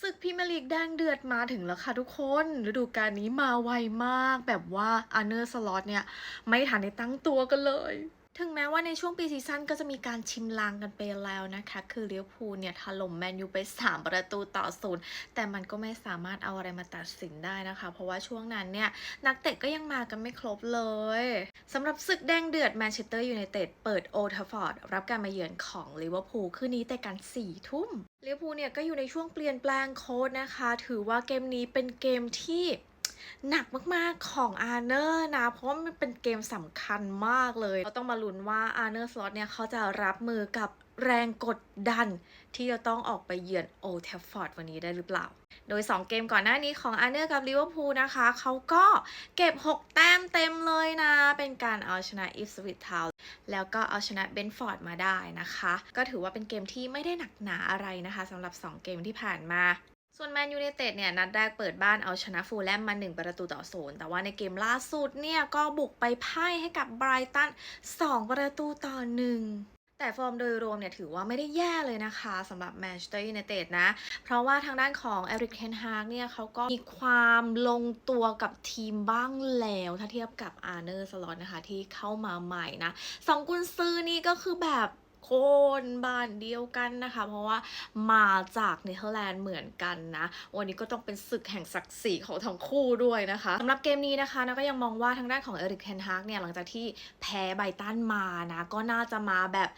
ศึกพรีเมียร์ลีกแดงเดือดมาถึงแล้วค่ะทุกคนฤดูกาลนี้มาไวมากแบบว่าอันเนอร์สล็อตเนี่ย ไม่ทันได้ตั้งตัวกันเลย ถึงแม้ว่าในช่วงปีซีซั่นก็จะมีการชิมลางกันไปแล้วนะคะ คือเลี้ยวพูเนี่ยถล่มแมนยูไป 3 ประตูต่อศูนย์แต่มันก็ไม่สามารถเอาอะไรมาตัดสินได้นะคะ เพราะว่าช่วงนั้นเนี่ย นักเตะก็ยังมากันไม่ครบเลยสำหรับศึกแดงเดือดแมนเชสเตอร์ยูไนเต็ดเปิดโอทัฟฟอร์ดรับการมาเยือนของลิเวอร์พูลคืนนี้แต่กัน4ทุ่มลิเวอร์พูลเนี่ยก็อยู่ในช่วงเปลี่ยนแปลงโค้ดนะคะ ถือว่าเกมนี้เป็นเกมที่ หนักมากๆของอาร์เนอร์นะ เพราะว่ามันเป็นเกมสำคัญมากเลยเราต้องมาลุ้นว่าอาร์เนอร์สล็อตเนี่ยเขาจะรับมือกับแรงกดดันที่จะต้องออกไปเยือนโอเทฟฟอร์ดวันนี้ได้หรือเปล่า โดย 2 เกมก่อนหน้านี้ของอาร์เนอร์กับลิเวอร์พูลนะคะ เขาก็เก็บ 6 แต้มเต็มเลยนะ เป็นการเอาชนะอิฟสวิตทาวแล้วก็เอาชนะเบนฟอร์ดมาได้นะคะ ก็ถือว่าเป็นเกมที่ไม่ได้หนักหนาอะไรนะคะสำหรับ 2 เกมที่ผ่านมา ส่วนแมนยู i นเต็ดเนี่ยนัดแรกเปิดบ้านเอาชนะฟูลแลมมา 1 ประตูต่อศูนย์แต่ว่าในเกมล่าสุดเนี่ยก็บุกไปพ่ายให้กับไบรตัน 2 ประตูต่อหนึ่งแต่ฟอร์มโดยรวมเนี่ยถือว่าไม่ได้แย่เลยนะคะสำหรับแมนเชสเตอร์ยูไนเต็ดนะ เพราะว่าทางด้านของเอริกเทนฮากเนี่ยเขาก็มีความลงตัวกับทีมบ้างแล้ว ถ้าเทียบกับอาร์เนอร์สล็อตนะคะที่เข้ามาใหม่นะสองกุนซือนี่ก็คือแบบ คนบ้านเดียวกันนะคะ เพราะว่ามาจากเนเธอร์แลนด์เหมือนกันนะ วันนี้ก็ต้องเป็นศึกแห่งศักดิ์ศรีของทั้งคู่ด้วยนะคะสำหรับเกมนี้นะคะนะก็ยังมองว่าทางด้านของเอริกเทนฮากเนี่ยหลังจากที่แพ้ไบตันมานะก็น่าจะมาแบบ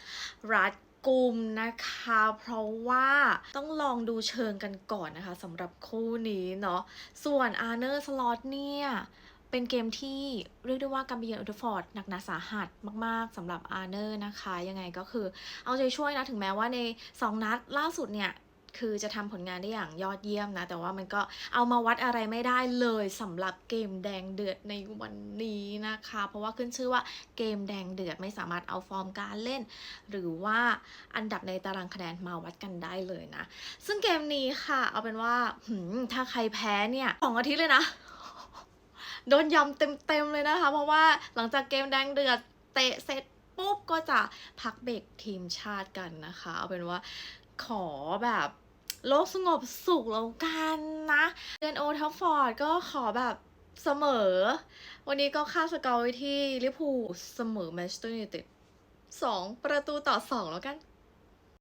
รัดกุมนะคะ เพราะว่าต้องลองดูเชิงกันก่อนนะคะสำหรับคู่นี้เนาะส่วนอาร์เนอร์สล็อตเนี่ย เป็นเกมที่เรียกได้ว่าการไปเยือนอุตราฟอร์ดหนักหนาสาหัสมาก ๆสำหรับอาร์เนอร์นะคะ ยังไงก็คือเอาใจช่วยนะ ถึงแม้ว่าใน 2 นัดล่าสุดเนี่ยคือจะทำผลงานได้อย่างยอดเยี่ยมนะ แต่ว่ามันก็เอามาวัดอะไรไม่ได้เลยสำหรับเกมแดงเดือดในวันนี้นะคะ เพราะว่าขึ้นชื่อว่าเกมแดงเดือดไม่สามารถเอาฟอร์มการเล่น หรือว่าอันดับในตารางคะแนนมาวัดกันได้เลยนะ ซึ่งเกมนี้ค่ะ เอาเป็นว่าถ้าใครแพ้เนี่ยสองอาทิตย์เลยนะ โดนยำเต็มๆเลยนะคะ เพราะว่าหลังจากเกมแดงเดือดเตะเสร็จปุ๊บก็จะพักเบรกทีมชาติกันนะคะ เอาเป็นว่าขอแบบโลกสงบสุขแล้วกันนะเดือนโอทัฟฟอร์ดก็ขอแบบเสมอ วันนี้ก็ค่าสกอร์ไว้ที่ลิเวอร์พูลเสมอแมนเชสเตอร์ยูไนเต็ดสองประตูต่อสองแล้วกัน